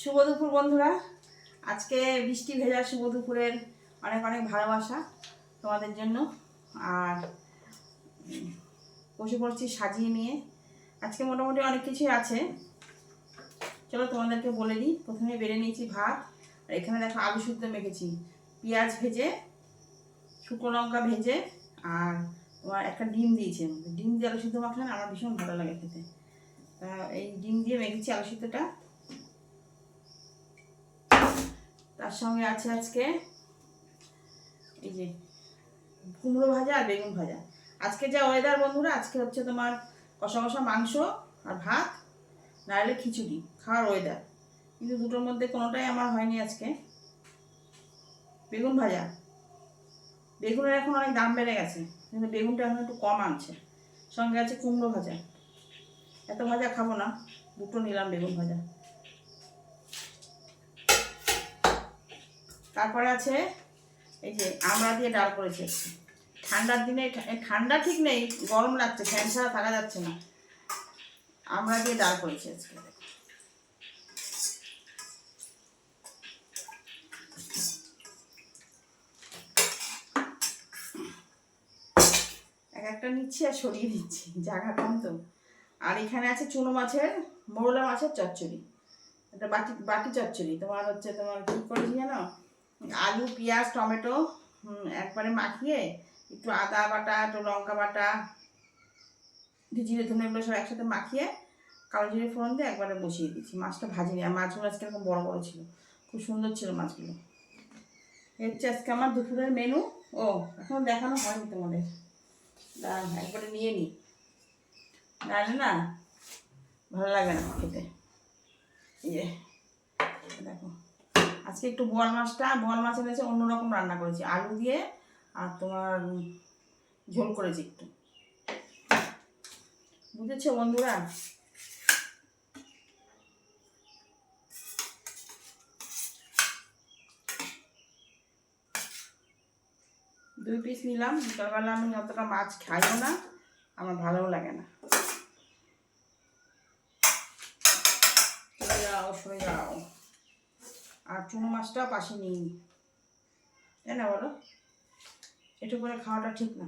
শুভ দুপুর বন্ধুরা। আজকে বৃষ্টি ভেজা শুভ দুপুরের অনেক অনেক ভালোবাসা তোমাদের জন্য। আর বসে পড়ছি সাজিয়ে নিয়ে। আজকে মোটামুটি অনেক কিছুই আছে। চলো তোমাদেরকে বলে দিই। প্রথমে বেড়ে নিয়েছি ভাত। আর এখানে দেখো আলু শুদ্ধ মেখেছি। পেঁয়াজ ভেজে, শুকনো লঙ্কা ভেজে, আর তোমার একটা ডিম দিয়েছে ডিম দিয়ে আলু সিদ্ধ মাখলে আমার ভীষণ ভালো লাগে খেতে। এই ডিম দিয়ে মেখেছি আলু সিদ্ধটা। তার সঙ্গে আছে আজকে এই যে কুমড়ো ভাজা আর বেগুন ভাজা। আজকে যা ওয়েদার বন্ধুরা, আজকে হচ্ছে তোমার কষা কষা মাংস আর ভাত, নাহলে খিচুড়ি, খাওয়ার ওয়েদার কিন্তু দুটোর মধ্যে কোনোটাই আমার হয়নি আজকে। বেগুন ভাজা। বেগুনের এখন অনেক দাম বেড়ে গেছে, কিন্তু বেগুনটা এখন একটু কম আনছে। সঙ্গে আছে কুমড়ো ভাজা। এত ভাজা খাব না, দুটো নিলাম বেগুন ভাজা। তারপরে আছে এই যে আমরা দিয়ে ডাল করেছি একটু। ঠান্ডার দিনে ঠান্ডা ঠিক নেই, গরম লাগছে, ফ্যান ছাড়া থাকা যাচ্ছে না। আমরা দিয়ে ডাল করেছি আজকে। এক একটা নিচ্ছি আর সরিয়ে দিচ্ছি, জায়গা কম তো। আর এখানে আছে চুনো মাছের মৌলা মাছের চচ্চড়ি। এটা বাটি বাটি চচ্চড়ি, তোমার হচ্ছে তোমার কী করেছি জানো? আলু, পেঁয়াজ, টমেটো একবারে মাখিয়ে একটু আদা বাটা, একটু লঙ্কা বাটা জিরে ধনে এগুলো সব একসাথে মাখিয়ে কালো জিরে ফোড়ন দিয়ে একবারে বসিয়ে দিয়েছি। মাছটা ভাজিনি আর মাছগুলো আজকে এরকম বড় বড় ছিল। খুব সুন্দর ছিল মাছগুলো। এই হচ্ছে আজকে আমার দুপুরের মেনু ও, এখন দেখানো হয়নি তোমাদের। দাঁড়ান একবারে নিয়ে নিই নাহলে না ভালো লাগে না খেতে। ইয়ে দেখো। আজকে একটু বোয়াল মাছটা, বোয়াল মাছ এনেছে, অন্যরকম রান্না করেছি। আলু দিয়ে আর তোমার ঝোল করেছি একটু। বুঝেছ বন্ধুরা? দুই পিস নিলাম। বিকালবেলা আমি অতটা মাছ খাইও না, আমার ভালোও লাগে না। যাও, সরে যাও। চুনো মাছটাও পাশে নিয়ে নিই তাই না বলো? একটু করে খাওয়াটা ঠিক না।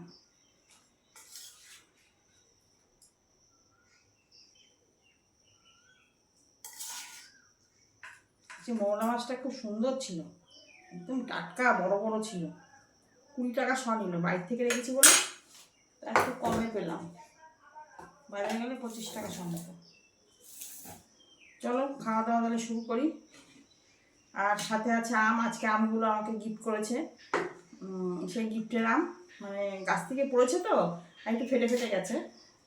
যে মৌলা মাছটা খুব সুন্দর ছিল। একদম টাটকা, বড় বড় ছিল। কুড়ি টাকা শ নিল। বাইর থেকে রেখেছি বলে তা একটু কমে পেলাম। বাইরে গেলে পঁচিশ টাকা শ চলো খাওয়া দাওয়া তাহলে শুরু করি। আর সাথে আছে আম, আজকে আমগুলো আমাকে গিফট করেছে। সেই গিফটের আম মানে গাছ থেকে পড়েছে তো একটু ফেটে ফেটে গেছে।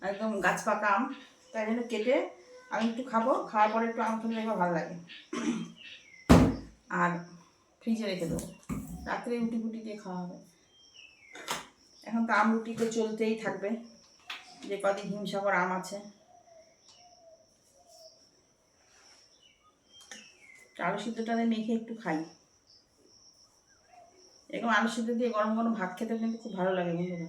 একদম গাছ পাকা আম, তাই জন্য কেটে আমি একটু খাব, খাওয়ার পরে একটু আম খেলে দেখব, ভালো লাগে। আর ফ্রিজে রেখে দেবো। রাত্রে রুটি ফুটি দিয়ে খাওয়া হবে। এখন তো আম রুটি তো চলতেই থাকবে। যে কদিন হিমসাগর আম আছে। আলু সিদ্ধটা দিয়ে মেখে একটু খাই। এরকম আলু সিদ্ধ দিয়ে গরম গরম ভাত খেতে কিন্তু খুব ভালো লাগে বন্ধুরা।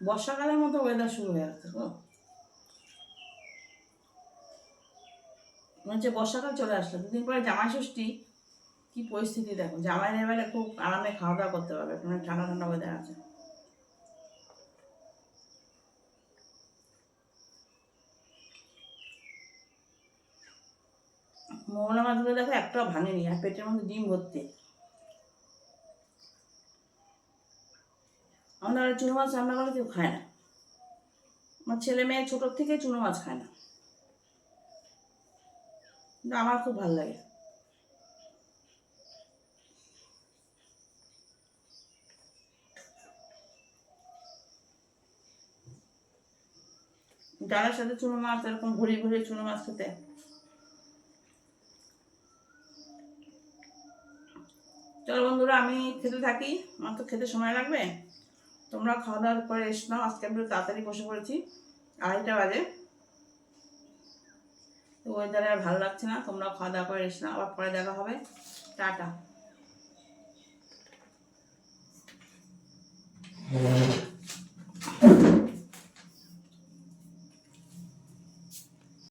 বর্ষাকালের মতো ওয়েদার শুরু হয়ে যাচ্ছে মনে হচ্ছে বর্ষাকাল চলে আসলো, দুদিন পরে জামাই ষষ্ঠী, কি পরিস্থিতি দেখো। জামাই এবারে খুব আরামে খাওয়া দাওয়া করতে পারবে মানে ঠান্ডা ঠান্ডা ওয়েদার আছে। মোহনা মাছগুলো দেখো একটাও ভাঙেনি আর পেটের মধ্যে ডিম ভর্তি। আমরা চুনো মাছ রান্না করলে কেউ খায় না। আমার ছেলে মেয়ে ছোটোর থেকে চুনো মাছ খায় না। কিন্তু আমার খুব ভালো লাগে। ডালের সাথে চুনো মাছ, এরকম ভরি ভরি চুনো মাছ খেতে। চলো বন্ধুরা, আমি খেতে থাকি। আমার তো খেতে সময় লাগবে। তোমরা খাওয়া দাওয়ার পরে এসো আজকে আমি তাড়াতাড়ি বসে পড়েছি। আড়াইটা বাজে। তো ওয়েদারে আর ভালো লাগছে না, তোমরা খাওয়া দাওয়া করে এসে না আবার পরে দেখা হবে। টাটা।